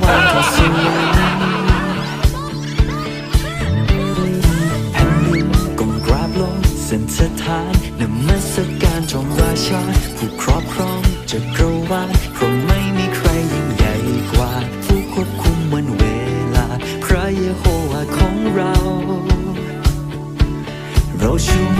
วันก็สวยแผ่นดินกลมกราบลงเส้นสถานนมัสการจอมราชาผู้ครอบครองจะกระวาลเพราะไม่มีใครยิ่งใหญ่กว่า ผู้ควบคุมวันเวลา พระเยโฮวาของเรา เราชู